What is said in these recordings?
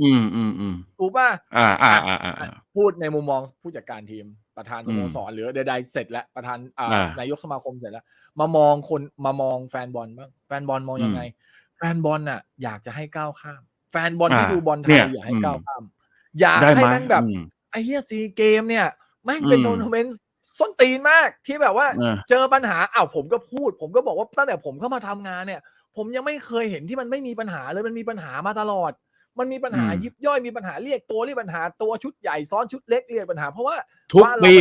อืมอืมอืมถูกป่ะอ่าอ่าอ่าอ่าอะพูดในมุมมองผู้จัดการทีมประธานสโมสรหรือใดๆเสร็จแล้วประธานอ่าอ่านายกสมาคมเสร็จแล้ว มามองคนมามองแฟนบอลบ้างแฟนบอลมองยังไง แฟนบอลน่ะ อยากจะให้ก้าวข้าม แฟนบอลที่อ่าดูบอลไทเนี่ยยอยากให้อืมก้าวข้าม อยากได้ให้ไหมแม่งแบบอืมไอ้เหี้ยซีเกมเนี่ยแม่งเป็นอืมโทรนาเมนต์ส้นตีนมากที่แบบว่าเออเจอปัญหาอ้าวผมก็พูด ผมก็บอกว่าตั้งแต่ผมเข้ามาทำงานเนี่ย ผมยังไม่เคยเห็นที่มันไม่มีปัญหาเลยมันมีปัญหามาตลอด มันมีปัญหาอืมยิบย่อยมีปัญหาเรียกตัวเรียกปัญหาตัวชุดใหญ่ซ้อนชุดเล็กเรียกปัญหา เพราะว่าทุกบ้านเราปี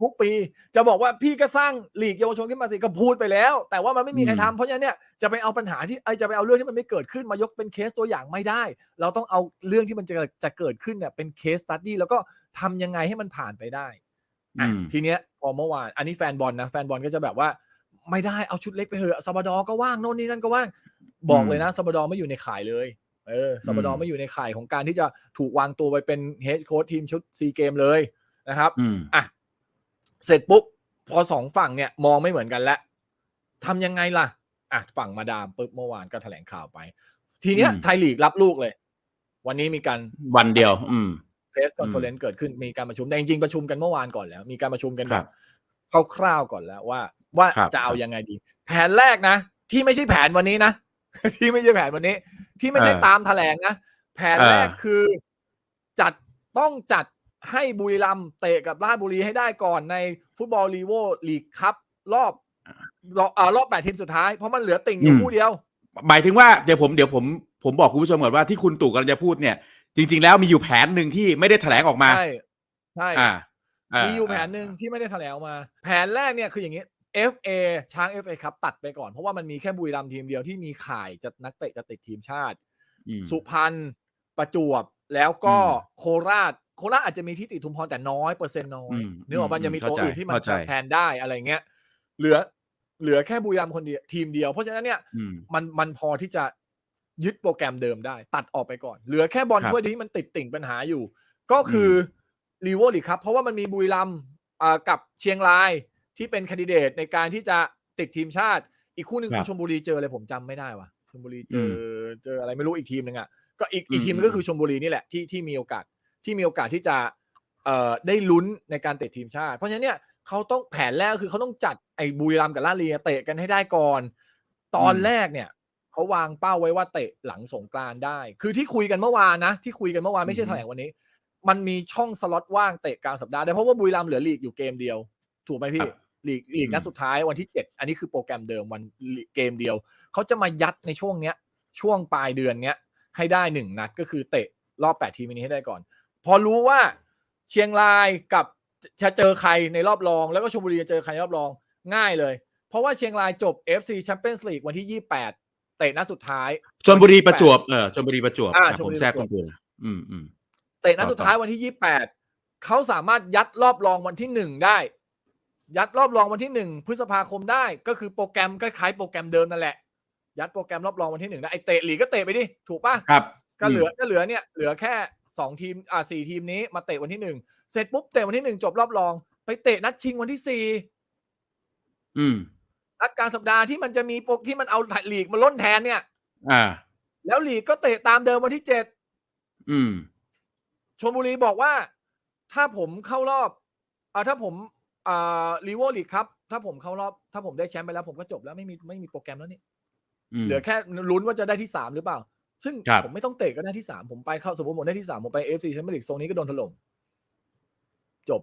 ทุกปีจะบอกว่าพี่ก็สร้างลีกเยาวชนขึ้นมาสิก็พูดไปแล้ว แต่ว่ามันไม่มีใครอืมทำเพราะฉะนั้นเนี่ยจะไปเอาปัญหาที่ไอยจะไปเอาเรื่องที่มันไม่เกิดขึ้นมายกเป็นเคสตัวอย่างไม่ได้ เราต้องเอาเรื่องที่มันจะจะเกิดขึ้นเนี่ยเป็นเคสตัดดี้แล้วก็ทำยังไงให้มันผ่านไปได้อะอืมทีเนี้ยพอเมื่อวานอันนี้แฟนบอลนะแฟนบอลก็จะแบบว่าไม่ได้เอาชุดเล็กไปเถอะซาบาดอร์ก็ว่างโน่นนี่นั่นก็ว่างบอกเลยนะซาบาดอร์ไม่อยู่ในข่ายเลย เออซาบาดออืร์มไม่อยู่ในข่ายของการที่จะถูกวางตัวไปเป็นเฮดโค้ชทีมชุดซีเกมเลยนะครับอืมอะเสร็จปุ๊บ พอสองฝั่งเนี่ยมองไม่เหมือนกันแล้วทำยังไงล่ะอะฝั่งมาดามปุ๊บเมื่อวานก็แถลงข่าวไป ทีเนี้ยอืมไทยลีกรับลูกเลย วันนี้มีการวันเดียว อืมเพสคอนเฟอเรนซ์เกิดขึ้นมีการประชุมแต่จริงๆประชุมกันเมื่อวานก่อนแล้ว มีการประชุมกันคแบรับบคร่าวๆก่อนแล้วว่า ว่าครับจะเอาครับยังไงดี แผนแรกนะ ที่ไม่ใช่แผนวันนี้นะที่ไม่ใช่แผนวันนี้ ที่ไม่ใช่เออตามแถลงนะ แผนแรกเออคือจัดต้องจัดให้บุรีรัมย์เตะกับราชบุรีให้ได้ก่อนในฟุตบอลลีโวลีกคัพรอบรอบอ่ารอบแปดทีมสุดท้ายเพราะมันเหลือติ่งอยู่คู่เดียว หมายถึงว่าเดี๋ยวผมเดี๋ยวผมผมบอกคุณผู้ชมก่อนว่าที่คุณตู่กำลังจะพูดเนี่ย จริง ๆ แล้วมีอยู่แผนหนึ่งที่ไม่ได้แถลงออกมาใช่ใช่อ่ามีมีอยู่แผนหนึ่งที่ไม่ได้แถลงออกมา แผนแรกเนี่ยคืออย่างนี้ FA ช้าง FA ครับตัดไปก่อนเพราะว่ามันมีแค่บุรีรัมย์ทีมเดียวที่มีข่ายจะนักเตะจะติดทีมชาติ สุพรรณประจวบแล้วก็อืมโคราช โคราชอาจจะมีที่ติดทุมพรแต่น้อยเปอร์เซ็นต์น้อยอืมนึกออกมันอืมยังมีตัวเข้าใจอื่นที่มันเข้าใจแทนได้อะไรเงี้ยเหลือเหลือแค่บุรีรัมย์คนเดียวทีมเดียว เพราะฉะนั้นเนี่ยอืมมันมันพอที่จะยึดโปรแกรมเดิมได้ ตัดออกไปก่อน เหลือแค่บอลครับถ้วยเดียวที่มันติดติ่งปัญหาอยู่ ก็คืออรีโวลีกครับ เพราะว่ามันมีบุรีรัมย์อ่ากับเชียงราย ที่เป็นแคนดิเดตในการที่จะติดทีมชาติ อีกคู่หนึ่งครัคืบอชลบุรีเจออะไรผมจำไม่ได้ว่ะชลบุรีเจออมเจออะไรไม่รู้อีกทีมหนึ่งอะก็อีกอีกอืมทีมหนึงอืมก็คือชลบุรีนี่แหละที่ที่มีโอกาสที่มีโอกาสที่จะเอ่อได้ลุ้นในการเตะทีมชาติ เพราะฉะนั้นเนี่ยเขาต้องแผนแรกก็คือเขาต้องจัดไอ้บุรีรัมย์กับลาดลีเตะกันให้ได้ก่อน ตอนอืมแรกเนี่ยเขาวางเป้าไว้ว่าเตะหลังสงกรานต์ได้ คือที่คุยกันเมื่อวานนะ ที่คุยกันเมื่อวานไม่ใช่แถลงวันนี้ มันมีช่องสล็อตว่างเตะกลางสัปดาห์ได้เพราะว่าบุรีรัมย์เหลือลีกอยู่เกมเดียว ถูกไหมคพี่รับ ลีกลีกนัดอืมสุดท้ายวันที่เจ็ดอันนี้คือโปรแกรมเดิมวันเกมเดียว เขาจะมายัดในช่วงเนี้ย ช่วงปลายเดือนเนี้ย ให้ได้หนึ่งนัดก็คือเตะรอบแปดทีมนี้ให้ได้ก่อน พอรู้ว่าเชียงรายกับจะเจอใครในรอบรอง แล้วก็ชลบุรีจะเจอใครในรอบรองง่ายเลย เพราะว่าเชียงรายจบ FC Champions League วันที่ 28 เตะนัดสุดท้ายชลบุรีประจวบเออชลบุรีประจวบอ่าอะชลผบุมรีแทรกประจวบคนเดียวอืมอืมเตะนัดต่อสุดท้ายต่อวันที่ 28เขาสามารถยัดรอบรองวันที่หนึ่งได้ ยัดรอบรองวันที่หนึ่งพฤษภาคมได้ก็คือโปรแกรมคล้ายๆโปรแกรมเดิมนั่นแหละ ยัดโปรแกรมรอบรองวันที่หนึ่งได้ไอเตะลีกก็เตะไปดิถูกปะครับก็เหลือก็เหลือเนี่ยเหลือแค่สองทีมอ่าสี่ทีมนี้มาเตะวันที่หนึ่งเสร็จปุ๊บเตะวันที่หนึ่งจบรอบรอง ไปเตะนัดชิงวันที่สี่อืมนัดกลางสัปดาห์ที่มันจะมีโปรที่มันเอาลีกมาล้นแทนเนี่ย อ่า แล้วลีกก็เตะตามเดิมวันที่เจ็ดอืมชลบุรีบอกว่า ถ้าผมเข้ารอบอ่าถ้าผม อ่าลีโวลีกครับถ้าผมเข้ารอบถ้าผมได้แชมป์ไปแล้วผมก็จบแล้วไม่มีไม่มีโปรแกรมแล้วนี่อืมเหลือแค่ลุ้นว่าจะได้ที่สามหรือเปล่า ซึ่งครับผมไม่ต้องเตะก็ได้ที่สามผมไปเข้าสมมติผมได้ที่สามผมไปเอฟซีแชมเปี้ยนลีกโซนนี้ก็โดนถล่มจบ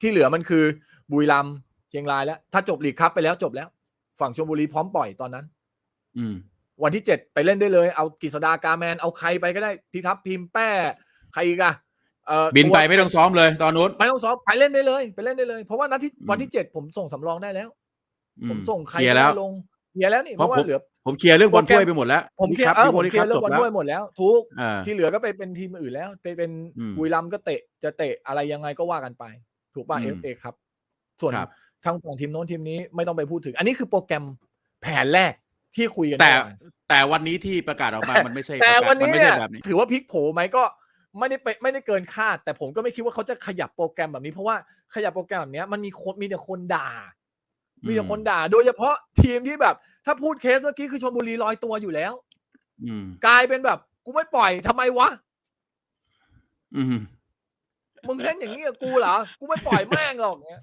ที่เหลือมันคือบุรีรัมย์เชียงรายแล้ว ถ้าจบลีกครับไปแล้วจบแล้ว ฝั่งชลบุรีพร้อมปล่อยตอนนั้น อืมวันที่เจ็ดไปเล่นได้เลย เอากฤษดากาแมนเอาใครไปก็ได้พิทัพพิมพ์แป้ใครอีกอะเอ่อ บินไปตัวไม่ต้องซ้อมเลยตอนนู้นไม่ต้องซ้อมไปเล่นได้เลย ไปเล่นได้เลย เพราะว่านัดที่อืมวันที่เจ็ดผมส่งสำรองได้แล้วอืผมส่งใครเคลียร์ก็แล้วได้ลงเคลียร์แล้วนี่เพเพราะราะว่าผมเหลือ ผมเคลียร์เรื่องบอลโปรแกรมถ้วยไปหมดแล้วผมเคลียร์ครับเออผมลิเคลียร์เรื่องจบอลแล้วด้วยหมดแล้ว ทุกอ่าที่เหลือก็ไปเป็นทีมอื่นแล้ว ไปเป็นอืมบุรีรัมย์ก็เตะจะเตะอะไรยังไงก็ว่ากันไป ถูกป่ะอืเอมฟเอครับ ส่วนครับทางฝั่งทีมโน้นทีมนี้ไม่ต้องไปพูดถึง อันนี้คือโปรแกรมแผนแรกที่คุยกันแต่เมื่อวานแต่วันนี้ที่ประกาศออกมามันไม่ใช่แต่ประกาศวันนี้มัไม่เนี่ใช่ยแบบนี้ถือว่าพลิกโผไหมก็ ไม่ได้ไปไม่ได้เกินคาด แต่ผมก็ไม่คิดว่าเขาจะขยับโปรแกรมแบบนี้ เพราะว่าขยับโปรแกรมแบบเนี้ยมันมีคนมีแต่คนด่า มีแต่คนด่า โดยเฉพาะทีมที่แบบ ถ้าพูดเคสเมื่อกี้คือชลบุรีลอยตัวอยู่แล้วอืมกลายเป็นแบบกูไม่ปล่อยทำไมวะอืมมึงเล่นอย่างนี้กับกูเหรอ กูไม่ปล่อยแม่งหรอกเงี้ย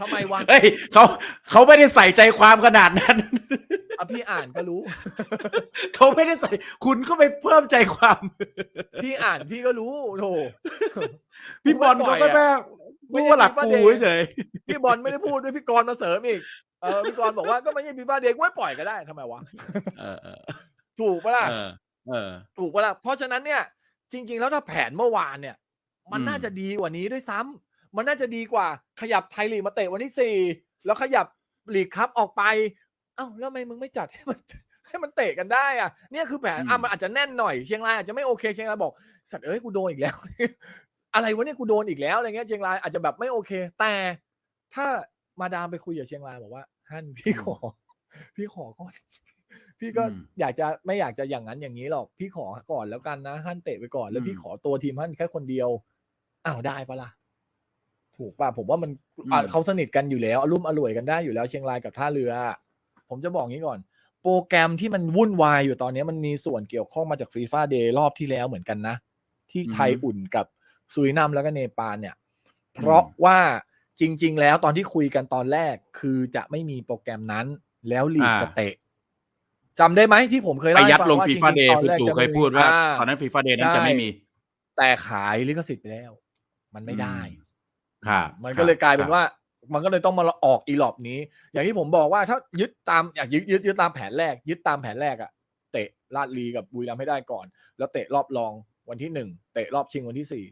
ทำไมวะ เฮ้ยเขาเขาไม่ได้ใส่ใจความขนาดนั้น อะพี่อ่านก็รู้ เขาไม่ได้ใส่ คุณก็ไปเพิ่มใจความ พี่อ่านพี่ก็รู้โธ่ พี่บอลเขาก็แม่ไม่รู้ใช่ว่าหลัก FIFA กู Day เฉยพี่บอลไม่ได้พูดด้วยพี่กรณ์มาเสริมอีกเออพี่กรณ์บอกว่าก็ไม่ใช่ฟีฟ่าเด็กไว้ปล่อยก็ได้ทำไมวะเออเออถูกปะล่ะเออเออ ถูกปะล่ะเพราะฉะนั้นเนี่ย จริง ๆ แล้วถ้าแผนเมื่อวานเนี่ย มันอืมน่าจะดีกว่านี้ด้วยซ้ำมันน่าจะดีกว่าขยับไทยลีกมาเตะวันที่สี่แล้วขยับลีกครับออกไป เอ้าแล้วทำไมมึงไม่จัดให้มันให้มันเตะกันได้อะเนี่ยคือแผนอะมันอาจจะแน่นหน่อยเชียงรายอาจจะไม่โอเคเชียงรายบอกสัตว์เอ้ยกูโดนอีกแล้ว อะไรวะเนี่ยกูโดนอีกแล้วอะไรเงี้ยเชียงรายอาจจะแบบไม่โอเค แต่ถ้ามาดามไปคุยกับเชียงรายบอกว่าฮั่นพี่ขอ พี่ขอก่อนพี่ก็อืมอยากจะไม่อยากจะอย่างนั้นอย่างนี้หรอกพี่ขอก่อนแล้วกันนะฮั่นเตะไปก่อนแล้วอืมพี่ขอตัวทีมฮั่นแค่คนเดียวอ้าวได้ปะล่ะถูกป่ะผมว่ามันอะเขาสนิทกันอยู่แล้วอารมณ์อร่วยกันได้อยู่แล้วเชียงรายกับท่าเรือ ผมจะบอกงี้ก่อน โปรแกรมที่มันวุ่นวายอยู่ตอนนี้มันมีส่วนเกี่ยวข้องมาจากฟีฟ่าเดย์รอบที่แล้วเหมือนกันนะ ที่ไทยอือฮึอุ่นกับซุรินัมแล้วก็เนปาลเนี่ย เพราะว่าจริง ๆ แล้วตอนที่คุยกันตอนแรกคือจะไม่มีโปรแกรมนั้น แล้วลีกอ่าจะเตะจำได้ไหมที่ผมเคยไปเล่าให้ยัดฟังลงว่าฟีจริงๆฟ่าเดย์ตอนคุณแรกตู่จะเคไม่ยมีพูดว่าอ่ตอนนั้นฟีฟ่าเดย์นั้นใช่จะไม่มี แต่ขายลิขสิทธิ์ไปแล้ว มันไม่ได้ครับมันก็เลยกลายเป็นครับว่า มันก็เลยต้องมาออกอีหลอบนี้ อย่างที่ผมบอกว่าถ้ายึดตามอยากยึดยึดยึดตามแผนแรก ยึดตามแผนแรกอะเตะลาดลีกับบุรีรัมย์ให้ได้ก่อน แล้วเตะรอบรองวันที่หนึ่งเตะรอบชิงวันที่สี่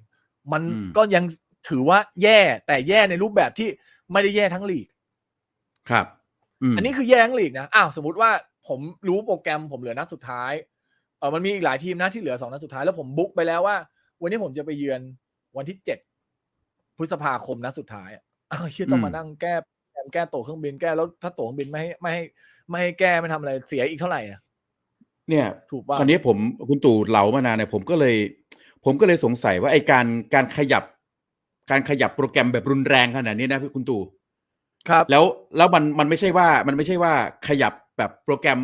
มันอืมก็ยังถือว่าแย่แต่แย่ในรูปแบบที่ไม่ได้แย่ทั้งลีก ครับมอันนี้คือแย่ทั้งลีกนะอ้าวสมมติว่าผมรู้โปรแกรมผมเหลือนัดสุดท้ายเออมันมีอีกหลายทีมนะที่เหลือสองนัดสุดท้ายแล้วผมบุ๊กไปแล้วว่า วันนี้ผมจะไปเยือนวันที่เจ็ดพฤษภาคมนัดสุดท้าย อะอ้าวเฮียต้องมานั่งแก้แก้แก้ตั๋วเครื่องบินแก้แล้วถ้าตั๋วเครื่องบินไม่ให้ไม่ให้ไม่ให้แก้ไม่ทำอะไรเสียอีกเท่าไหร่อะเนี่ยถูกป่ะตอนนี้ผมคุณตู่เหลามานานเนี่ยผมก็เลย ผมก็เลยสงสัยว่าไอการการขยับ การขยับโปรแกรมแบบรุนแรงขนาดนี้นะพี่คุณตู่ครับ แล้วแล้วมันมันไม่ใช่ว่ามันไม่ใช่ว่าขยับแบบโปรแกรม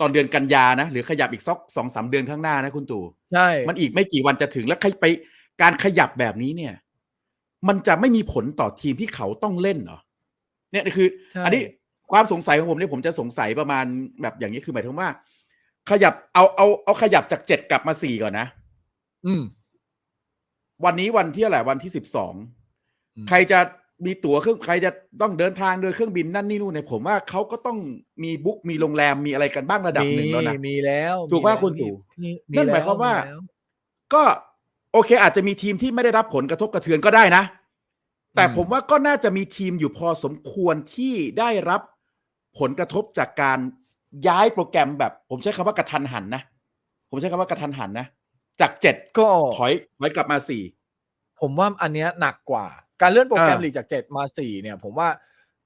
ตอนเดือนกันยานะ หรือขยับอีกสักสองสามเดือนข้างหน้านะคุณตู่ใช่มันอีกไม่กี่วันจะถึงแล้วใครไปการขยับแบบนี้เนี่ย มันจะไม่มีผลต่อทีมที่เขาต้องเล่นเหรอเนี่ยคือใช่อันนี้ความสงสัยของผมเนี่ยผมจะสงสัยประมาณแบบอย่างนี้คือหมายถึงว่า ขยับเอาเอาเอาขยับจากเจ็ดกลับมาสี่ก่อนนะ อืม วันนี้วันที่อะไรวันที่สิบสองอืมใครจะมีตั๋วเครื่องใครจะต้องเดินทางโดยเครื่องบินนั่นนี่นู่นเนี่ยผมว่าเขาก็ต้องมีบุ๊กมีโรงแรมมีอะไรกันบ้างระดับหนึ่งแล้วนะมีแล้ว ถูกป่ะมีแล้วคุณตู่มีนั่นหมายความว่า ก็ โอเค อาจจะมีทีมที่ไม่ได้รับผลกระทบกระเทือนก็ได้นะ แต่ผมว่าก็น่าจะมีทีมอยู่พอสมควรที่ได้รับผลกระทบจากการย้ายโปรแกรมแบบ ผมใช้คำว่ากระทันหันนะ ผมใช้คำว่ากระทันหันนะ จากเจ็ดก็ถอยถอยกลับมาสี่ผมว่าอันเนี้ยหนักกว่า การเลื่อนโปรแกรมเออลีกจากเจ็ดมาสี่เนี่ย ผมว่า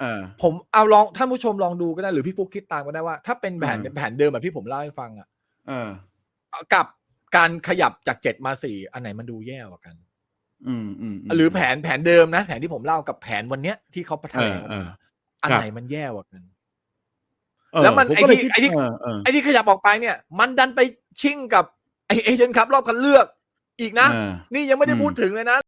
เออผมเอาลองท่านผู้ชมลองดูก็ได้หรือพี่ฟุกคิดตามก็ได้ว่า ถ้าเป็นแผนอืมแผนเดิมแบบที่ผมเล่าให้ฟังอะเออกับ การขยับจากเจ็ดมาสี่อันไหนมันดูแย่กว่ากัน อืมอืมมหรือแผนแผนเดิมนะ แผนที่ผมเล่ากับแผนวันเนี้ยที่เขาแถลงออกเออมาเอออันครับไหนมันแย่กว่ากันเออแล้วมันผไอ้ก็เลยที่คิดไอ้ที่เออเออไอ้ที่ขยับออกไปเนี่ย มันดันไปชิ่งกับไอเอเชียนคัพรอบคัดเลือกอีกนะเออนี่ยังไม่ได้อืมพูดถึงเลยนะ